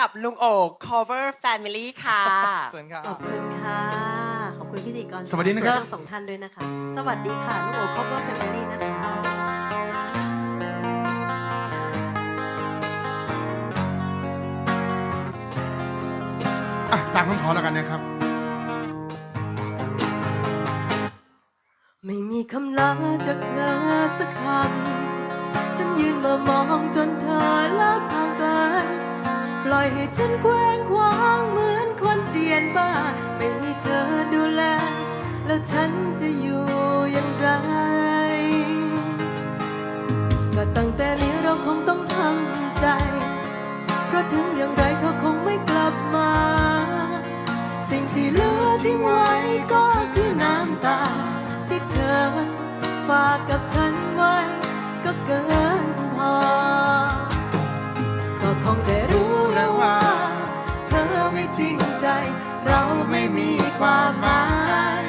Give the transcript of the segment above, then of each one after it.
กับลุงโอ cover family ค่ะ เชิญครับ ขอบคุณค่ะ ขอบคุณพิธีกรสวัสดีนะครับ ทั้งสองท่านด้วยนะคะ สวัสดีค่ะลูกโอคอปเปอร์แฟมิลี่นะคะ อะตามคำขอแล้วกันนะครับ ไม่มีคำลาจากเธอสักคำ ฉันยืนมามองจน อยให้ฉันแกว้งคว้างเหมือนคนเจียนบ้านไม่มีเธอดูแล แล้วฉันจะอยู่อย่างไร ก็ตั้งแต่นี้เราคงต้องทำใจ เพราะถึงอย่างไรเธอคงไม่กลับมา สิ่งที่เหลือทิ้งไว้ก็คือน้ำตา ที่เธอฝากกับฉันไว้ ไม่จริงใจ เราไม่มีความหมาย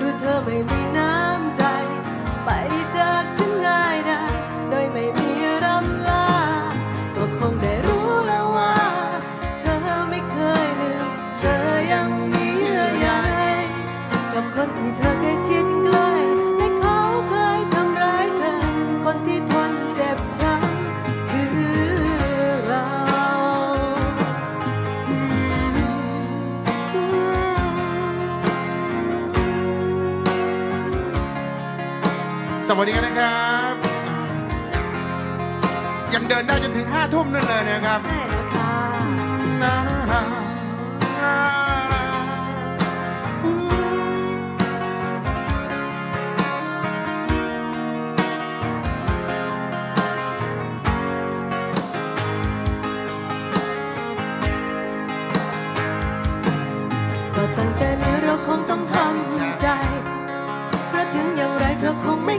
ดูเธอไม่มีน้ำใจ สวัสดีกันนะครับ ยังเดินได้จนถึงห้าทุ่มนั่นเลยนะครับใช่แล้วค่ะก็ตั้งแต่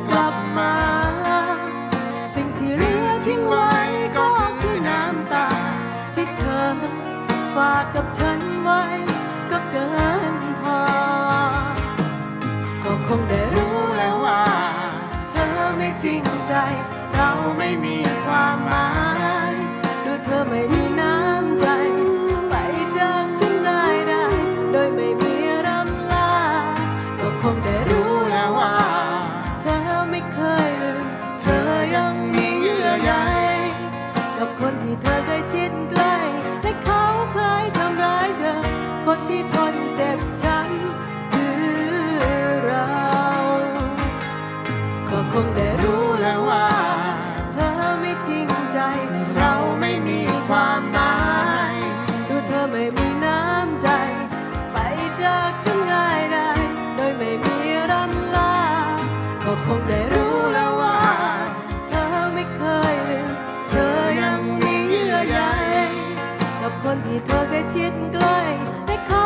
กลับมา สิ่งที่เหลือทิ้งไว้ก็คือน้ำตา ที่เธอฝากกับฉันไว้ก็เกินพอ ก็คงได้รู้แล้วว่า เธอไม่จริงใจ เราไม่มี ชิดใกล้และเขาเคยทำร้ายเธอคนที่ คนที่เธอเคยชิดใกล้ให้เขา